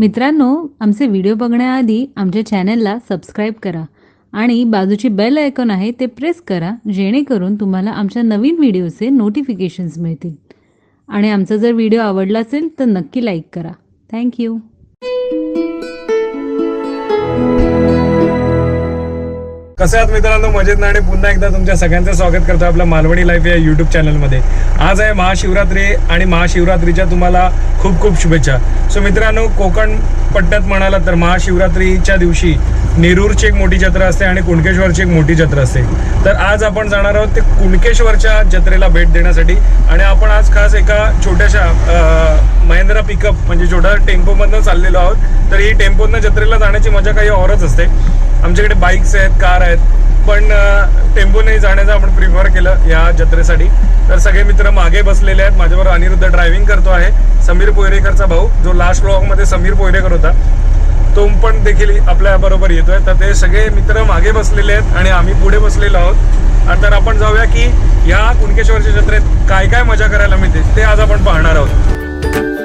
मित्रांनो आमचे व्हिडिओ बघण्याआधी आमच्या चॅनलला सबस्क्राईब करा आणि बाजूची बेल आयकॉन आहे ते प्रेस करा जेणेकरून तुम्हाला आमच्या नवीन व्हिडिओचे नोटिफिकेशन्स मिळतील. आणि आमचा जर व्हिडिओ आवडला असेल तर नक्की लाईक करा. थँक्यू कसं आहात मित्रांनो? मजेत ना? आणि पुन्हा एकदा तुमच्या सगळ्यांचं स्वागत करतो आपल्या मालवणी लाईफ या युट्यूब चॅनलमध्ये आज आहे महाशिवरात्री आणि महाशिवरात्रीच्या तुम्हाला खूप खूप शुभेच्छा. सो मित्रांनो कोकण पट्ट्यात म्हणाला तर महाशिवरात्रीच्या दिवशी नेरूरची एक मोठी जत्रा असते आणि कुणकेश्वरची एक मोठी जत्रा असते. तर आज आपण जाणार आहोत ते कुणकेश्वरच्या जत्रेला भेट देण्यासाठी. आणि आपण आज खास एका छोट्याशा महेंद्रा महिंद्रा पिकअप म्हणजे छोट्या टेम्पोमधनं चाललेलो आहोत. तर ही टेम्पोनं जत्रेला जाण्याची मजा काही औरच असते. आमच्याकडे बाईक्स आहेत कार आहेत. पण टेम्पोने जाण्याचं आपण प्रिफर केलं या जत्रेसाठी. तर सगळे मित्र मागे बसलेले आहेत. माझ्याबरोबर अनिरुद्ध ड्रायव्हिंग करतो आहे. समीर पोयरेकरचा भाऊ जो लास्ट ब्लॉगमध्ये समीर पोयरेकर होता. तो पण देखील आपल्या बरोबर येतोय. तर ते सगळे मित्र मागे बसलेले आहेत आणि आम्ही पुढे बसलेलो आहोत. तर आपण जाऊया की या कुणकेश्वरच्या जत्रेत काय काय मजा करायला मिळते ते आज आपण पाहणार आहोत.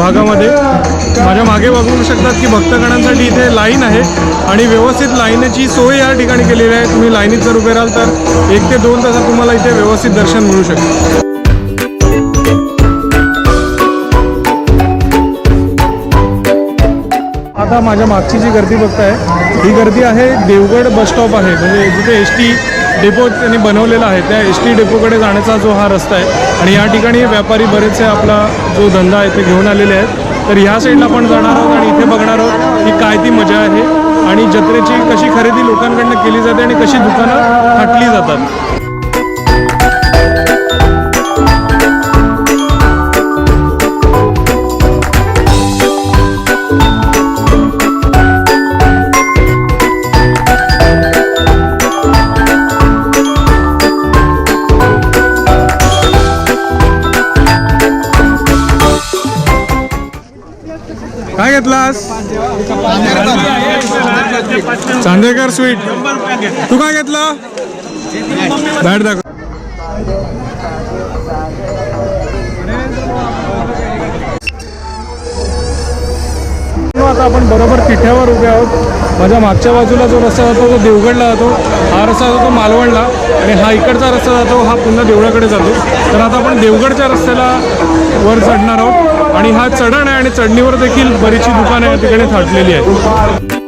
भागामध्ये. माझ्या मागे बघू शकतात की भक्तगणांसाठी इथे लाईन आहे आणि व्यवस्थित लाईनची सोय या ठिकाणी केलेली आहे. तुम्ही लाईनीत जर उभे राहाल तर एक ते दोन तासात तुम्हाला इथे व्यवस्थित दर्शन मिळू शकते. आता माझ्या मागची जी गर्दी बघताय ही गर्दी आहे देवगड बस स्टॉप आहे. म्हणजे जिथे एस टी डेपो त्यांनी बनवलेला आहे. त्या एस टी डेपोकडे जाण्याचा जो हा रस्ता आहे आणि या ठिकाणी व्यापारी बरेचसे आपला जो धंदा आहे ते घेऊन आलेले आहेत. तर ह्या साईडला आपण जाणार आहोत आणि इथे बघणार आहोत की काय ती मजा आहे आणि जत्रेची कशी खरेदी लोकांकडनं केली जाते आणि कशी दुकानं थाटली जातात. चांदेकर स्वीट तू काय घेतलं? बॅट दाखव. आता आपण बरोबर तिठ्यावर उभे आहोत. माझ्या मागच्या बाजूला जो रस्ता जातो तो देवगडला जातो. हा रस्ता जातो मालवणला. आणि हा इकडचा रस्ता जातो हा पुन्हा देवळाकडे जातो. तर आता आपण देवगडच्या रस्त्याला वर चढणार आहोत. आणि हा चढण आहे आणि चढणीवर देखील बरीचशी दुकानं या ठिकाणी थाटलेली आहेत.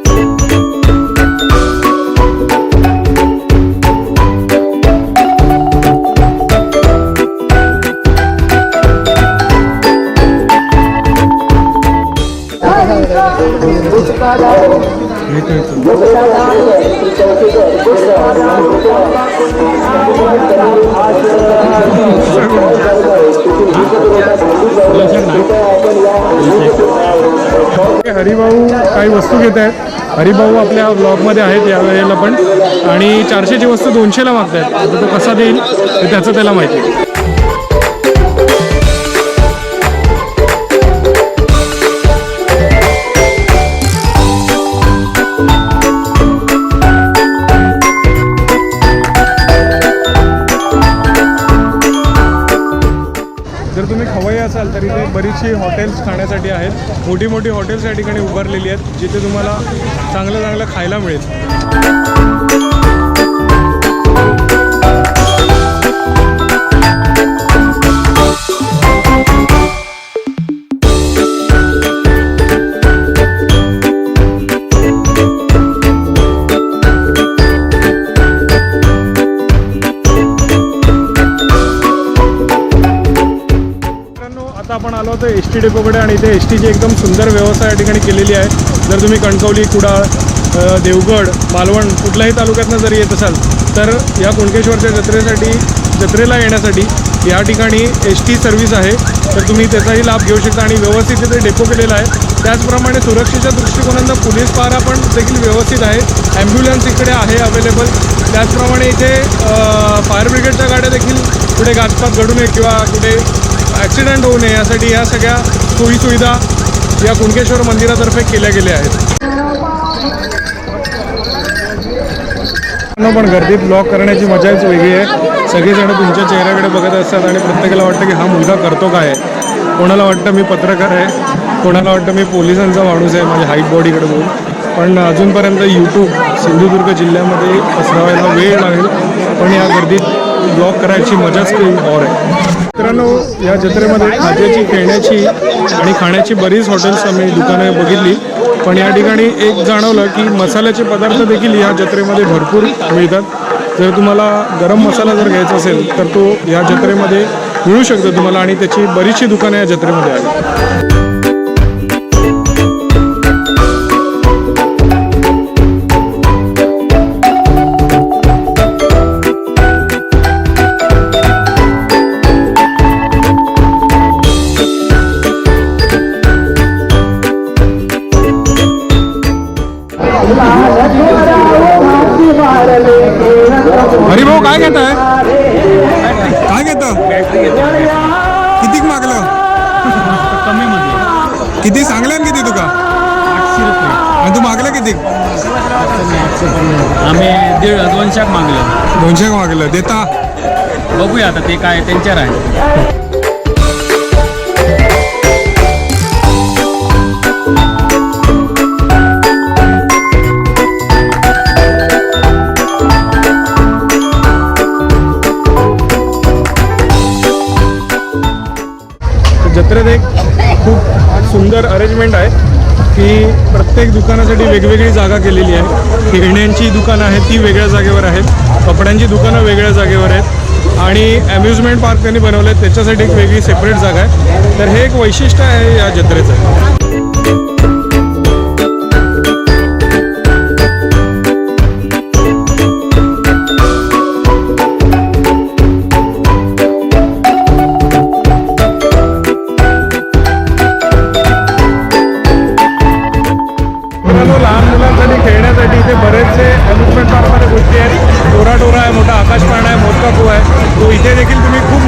हरिभाऊ काही वस्तू घेत आहेत. हरिभाऊ आपल्या ब्लॉगमध्ये आहेत या वेळेला पण. आणि चारशेची वस्तू दोनशेला मागत आहेत तो कसा देईल ते त्याचं त्याला माहिती आहे. बरीचशी हॉटेल्स खाण्यासाठी आहेत. मोठी मोठी हॉटेल्स या ठिकाणी उभारलेली आहेत जिथे तुम्हाला चांगलं चांगलं खायला मिळेल. टी डेपोकडे आणि इथे एस टीची एकदम सुंदर व्यवस्था या ठिकाणी केलेली आहे. जर तुम्ही कणकवली कुडाळ देवगड मालवण कुठल्याही तालुक्यातनं जर येत असाल तर या कुणकेश्वरच्या जत्रेसाठी जत्रेला येण्यासाठी या ठिकाणी एस टी सर्व्हिस आहे. तर तुम्ही त्याचाही लाभ घेऊ शकता आणि व्यवस्थित तिथे डेपो केलेला आहे. त्याचप्रमाणे सुरक्षेच्या दृष्टिकोनातनं पोलीस पारा पण देखील व्यवस्थित आहे. ॲम्ब्युलन्स इकडे आहे अवेलेबल. त्याचप्रमाणे इथे फायर ब्रिगेडच्या गाड्या देखील कुठे घातपात घडू नये किंवा कुठे ॲक्सिडेंट होऊ नये यासाठी या सगळ्या सोयीसुविधा या कुणकेश्वर मंदिरातर्फे केल्या गेल्या आहेत. पण गर्दीत ब्लॉक करण्याची मजाच वेगळी आहे. सगळेजण तुमच्या चेहऱ्याकडे बघत असतात आणि प्रत्येकाला वाटतं की हा मुलगा करतो काय कोणाला वाटतं मी पत्रकार आहे कोणाला वाटतं मी पोलिसांचा माणूस आहे माझ्या हाईट बॉडीकडे बघून. पण अजूनपर्यंत यूट्यूब सिंधुदुर्ग जिल्ह्यामध्ये पसरवायला वेळ लागेल. पण या गर्दीत ब्लॉक करायची मजाच काही और आहे. मित्रांनो या जत्रेमध्ये खाद्याची खेळण्याची आणि खाण्याची बरीच हॉटेल्स आम्ही दुकानं बघितली. पण या ठिकाणी एक जाणवलं की मसाल्याचे पदार्थ देखील या जत्रेमध्ये भरपूर मिळतात. जर तुम्हाला गरम मसाला जर घ्यायचा असेल तर तो या जत्रेमध्ये मिळू शकतो तुम्हाला आणि त्याची बरीचशी दुकानं या जत्रेमध्ये आहेत. आम्ही दीड दोनशेक मागलं. दोनशे मागलं. देता. बघूया आता ते काय त्यांच्यावर आहे जत्रेत एक खूप सुंदर अरेंजमेंट आहे. की प्रत्येक दुकानासाठी वेगवेगळी जागा केलेली आहे. खेळण्यांची दुकानं आहेत ती वेगळ्या जागेवर आहेत. कपड्यांची दुकानं वेगळ्या जागेवर आहेत. आणि ॲम्युजमेंट पार्क त्यांनी बनवलं आहेत त्याच्यासाठी एक वेगळी सेपरेट जागा आहे. तर हे एक वैशिष्ट्य आहे या जत्रेचं.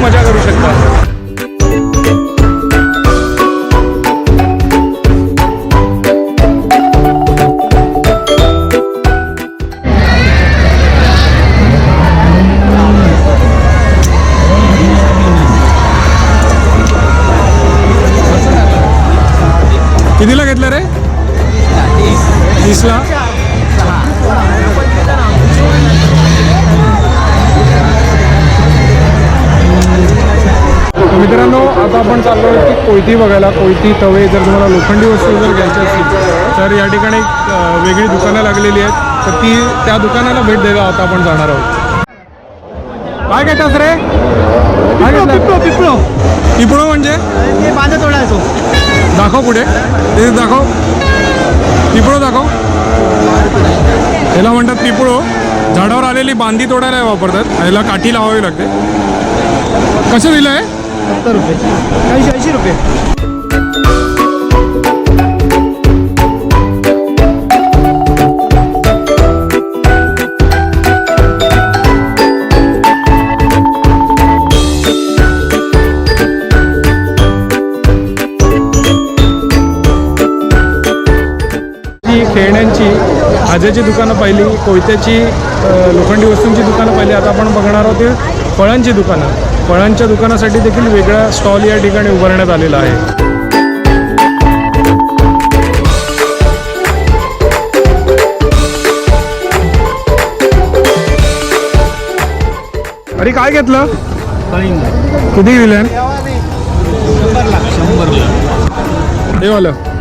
मजा करू शकता. कितीला घेतलं रे? तीसला? मित्रांनो आता आपण चाललो की कोयती बघायला. कोयती तवे जर तुम्हाला लोखंडी वस्तू जर घ्यायची असतील तर या ठिकाणी वेगळी दुकानं लागलेली आहेत. तर ती त्या दुकानाला भेट द्यायला आता आपण जाणार आहोत. काय घेतास रे? काय पिपळो पिपळो पिपळो. म्हणजे? बांधा तोडायचो दाखव पुढे. ते दाखव. पिपळो दाखव. याला म्हणतात पिपळो. झाडावर आलेली बांधी तोडायला वापरतात. याला काठी लावावी लागते. कसं दिलं आहे સત્તર રૂપિયા કઈ છે એંશી રૂપિયા आज्याची दुकानं पाहिली कोयत्याची लोखंडी वस्तूंची दुकानं पाहिली आता आपण बघणार आहोत फळांची दुकानं. फळांच्या दुकानासाठी देखील वेगळा स्टॉल या ठिकाणी उभारण्यात आलेला आहे. अरे काय घेतलं? किती दिलं? हे वालं.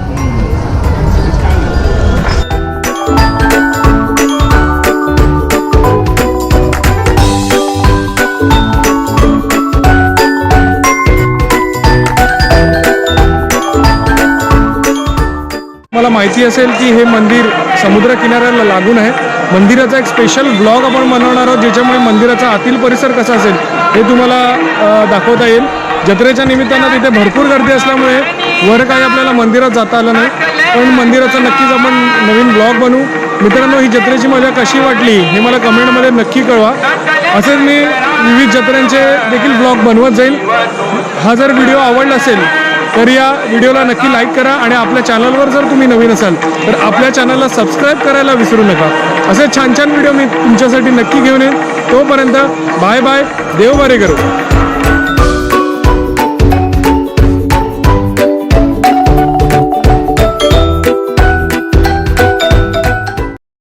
तुम्हाला माहिती असेल की हे मंदिर समुद्र किनाऱ्याला लागून आहे. मंदिराचा एक स्पेशल ब्लॉग आपण बनवणार आहोत ज्याच्यामुळे मंदिराचा आतील परिसर कसा असेल हे तुम्हाला दाखवता येईल. जत्रेच्या निमित्तानं तिथे भरपूर गर्दी असल्यामुळे वर काही आपल्याला मंदिरात जाता आलं नाही. पण मंदिराचा नक्कीच आपण नवीन ब्लॉग बनवू. मित्रांनो ही जत्रेची मजा कशी वाटली हे मला कमेंटमध्ये नक्की कळवा. असेच मी विविध जत्रेंचे देखील ब्लॉग बनवत जाईल हा जर व्हिडिओ आवडला असेल तर या व्हिडिओला नक्की लाईक करा आणि आपल्या चॅनलवर जर तुम्ही नवीन असाल तर आपल्या चॅनलला सबस्क्राईब करायला विसरू नका. असे छान छान व्हिडिओ मी तुमच्यासाठी नक्की घेऊन येईन. तोपर्यंत बाय बाय देव बरे करू.